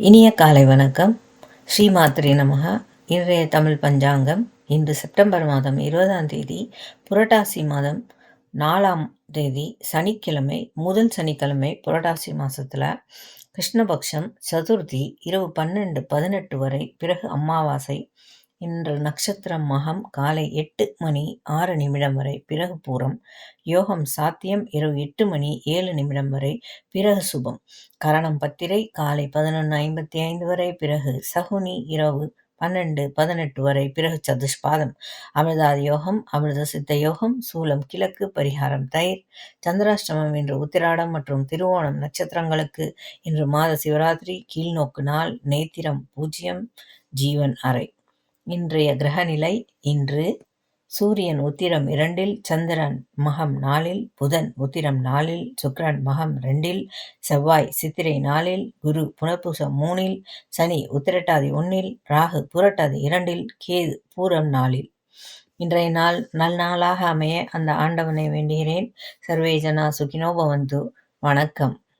இனிய காலை வணக்கம். ஸ்ரீமாத்ரி நமகா இன்றைய தமிழ் பஞ்சாங்கம் இன்று செப்டம்பர் மாதம் இருபதாம் தேதி புரட்டாசி மாதம் நாலாம் தேதி சனிக்கிழமை முதல் சனிக்கிழமை புரட்டாசி மாதத்தில் கிருஷ்ணபக்ஷம் சதுர்த்தி இரவு பன்னெண்டு பதினெட்டு வரை பிறகு அமாவாசை இன்று நட்சத்திரம் மகம் காலை எட்டு மணி ஆறு நிமிடம் வரை பிறகு பூரம் யோகம் சாத்தியம் இரவு எட்டு மணி ஏழு நிமிடம் வரை பிறகு சுபம். கரணம் பத்திரை காலை பதினொன்று ஐம்பத்தி ஐந்து வரை பிறகு சகுனி இரவு பன்னெண்டு பதினெட்டு வரை பிறகு சதுஷ்பாதம். அமிர்தாதி யோகம் அமிர்த சித்த யோகம் சூலம் கிழக்கு பரிகாரம் தயிர் சந்திராஷ்டமம் இன்று உத்திராடம் மற்றும் திருவோணம் நட்சத்திரங்களுக்கு இன்று மாத சிவராத்திரி கீழ்நோக்கு நாள் நேத்திரம் பூஜ்ஜியம் ஜீவன் அறை. இன்றைய கிரகநிலை இன்று சூரியன் உத்திரம் இரண்டில் சந்திரன் மகம் நாளில் புதன் உத்திரம் நாளில் சுக்ரன் மகம் ரெண்டில் செவ்வாய் சித்திரை நாளில் குரு புனர்பூசம் மூணில் சனி உத்திரட்டாதி ஒன்னில் ராகு புரட்டாதி இரண்டில் கேது பூரம் நாளில் இன்றைய நாள் நல் நாளாக அமைய அந்த ஆண்டவனை வேண்டுகிறேன். சர்வே ஜனா சுகினோபவந்து வணக்கம்.